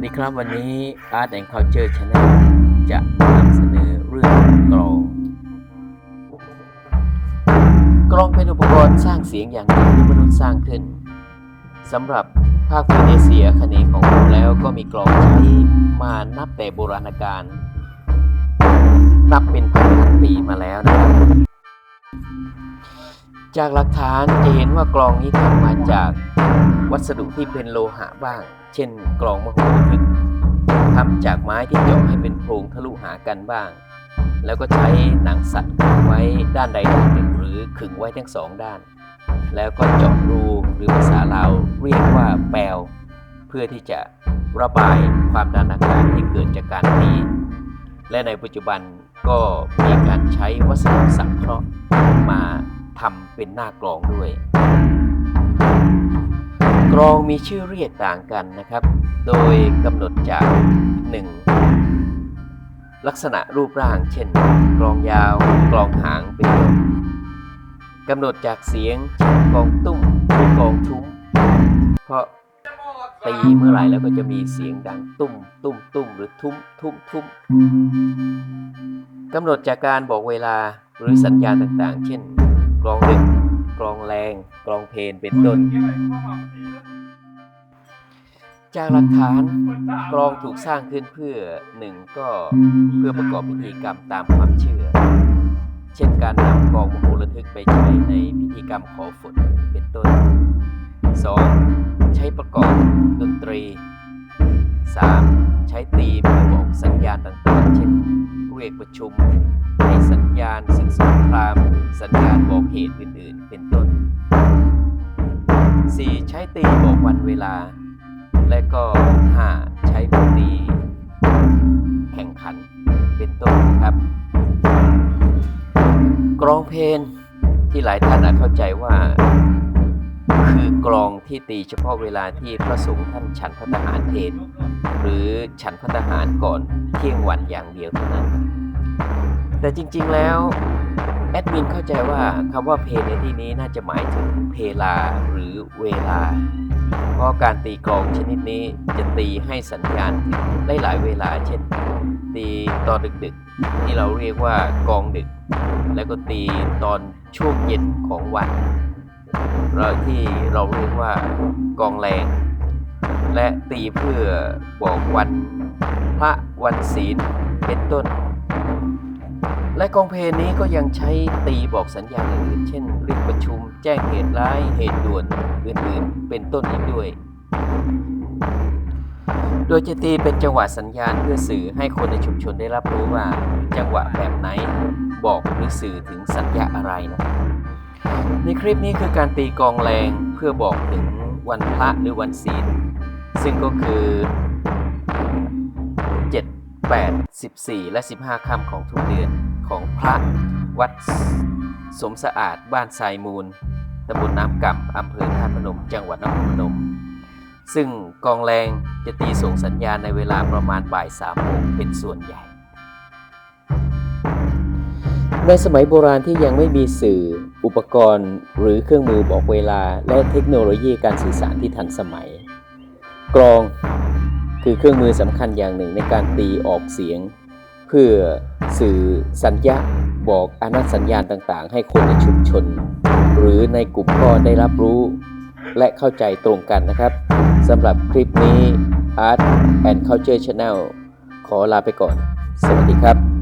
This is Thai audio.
วัสดีครับวันนี้ Art and Culture Channel จะนำเสนอเรื่องกลอง กลองเป็นอุปกรณ์สร้างเสียงอย่างหนึ่งที่มนุษย์สร้างขึ้นสำหรับภาคพื้นเอเชียคเนของเราแล้วก็มีกลองใช้มานับแต่โบราณกาลนับเป็นพันปีมาแล้วนะครับ จากหลักฐานจะเห็นว่ากลองนี้ทำมาจากวัสดุที่เป็นโลหะบ้าง เช่น กลองมะโหรีทำจากไม้ที่เจาะให้เป็นโพรงทะลุหากันบ้าง แล้วก็ใช้หนังสัตว์ขึงไว้ด้านใดด้านหนึ่งหรือขึงไว้ทั้งสองด้าน แล้วก็เจาะรูหรือภาษาลาวเรียกว่าแปลวเพื่อที่จะระบายความดันอากาศที่เกิดจากการตีและในปัจจุบันก็มีการใช้วัสดุสังเคราะห์มา ทำเป็นหน้ากลองด้วย กลองมีชื่อเรียกต่างกันนะครับ โดยกำหนดจาก 1. ลักษณะรูปร่าง เช่น กลองยาว กลองหางเป็นต้นกำหนดจากเสียงเช่นกลองตุ้มหรือกลองทุ้ม เพราะตีเมื่อไหร่แล้วก็จะมีเสียงดังตุ้มตุ้มตุ้มหรือทุ้มทุ้มทุ้มกำหนดจากการบอกเวลาหรือสัญญาณต่างๆ เช่น ลองดึกกลองแรงกลองเพลนเป็นต้น จากหลักฐานกลองถูกสร้างขึ้นเพื่อหนึ่งก็เพื่อประกอบพิธีกรรมตามความเชื่อ เช่นการนำกลองมโหระทึกไปใช้ในพิธีกรรมขอฝนเป็นต้น 2. ใช้ประกอบดนตรี 3. ใช้ตีเพื่อบอกสัญญาณต่างๆ เช่นเรียกประชุมให้สัญญาณศึกสงคราม สัญญาณบอกเหตุอื่นๆ เป็นต้น 4. ใช้ตีบอกวันเวลา และก็ 5. ใช้ดนตีแข่งขันเป็นต้นนะครับกลองเพลนที่หลายท่านอาจเข้าใจว่า คือกลองที่ตีเฉพาะเวลาที่พระสงฆ์ท่านฉันพระทหารเพลหรือฉันพระทหารก่อนเที่ยงวันอย่างเดียวเท่านั้น แต่จริงๆแล้ว แอดมินเข้าใจว่าคำว่าเพลในที่นี้น่าจะหมายถึงเพลาหรือเวลา เพราะการตีกลองชนิดนี้จะตีให้สัญญาณถึงได้หลายเวลา เช่น ตีตอนดึกๆ ที่เราเรียกว่ากองดึก แล้วก็ตีตอนช่วงเย็นของวันเราที่เราเรียกว่ากองแรง และตีเพื่อบอกวันพระวันศีลเป็นต้น และกองเพลงนี้ก็ยังใช้ตีบอกสัญญาณอื่นเช่นเรียกประชุม แจ้งเหตุร้ายเหตุด่วนอื่นๆ เป็นต้นอีกด้วย โดยจะตีเป็นจังหวะสัญญาณเพื่อสื่อให้คนในชุมชนได้รับรู้ว่าจังหวะแบบไหนบอกหรือสื่อถึงสัญญาอะไรนะในคลิปนี้คือการตีกองแรงเพื่อบอกถึงวันพระหรือวันศีล ซึ่งก็คือ 7 8 14 และ 15ค่ำของทุกเดือน ของพระวัดสมสะอาดบ้านทรายมูลตำบลน้ำก่ำอำเภอท่าพนม จังหวัดนครพนม ซึ่งกองแรงจะตีส่งสัญญาณในเวลาประมาณบ่ายสามโมงเป็นส่วนใหญ่ ในสมัยโบราณที่ยังไม่มีสื่ออุปกรณ์หรือเครื่องมือบอกเวลา และเทคโนโลยีการสื่อสารที่ทันสมัยกลองคือเครื่องมือสำคัญอย่างหนึ่งในการตีออกเสียง เพื่อ สื่อสัญญาบอกอนัตสัญญาณต่างๆ ให้คนในชุมชน หรือในกลุ่มก็ได้รับรู้ และเข้าใจตรงกันนะครับสำหรับคลิปนี้ Art and Culture Channel ขอลาไปก่อน สวัสดีครับ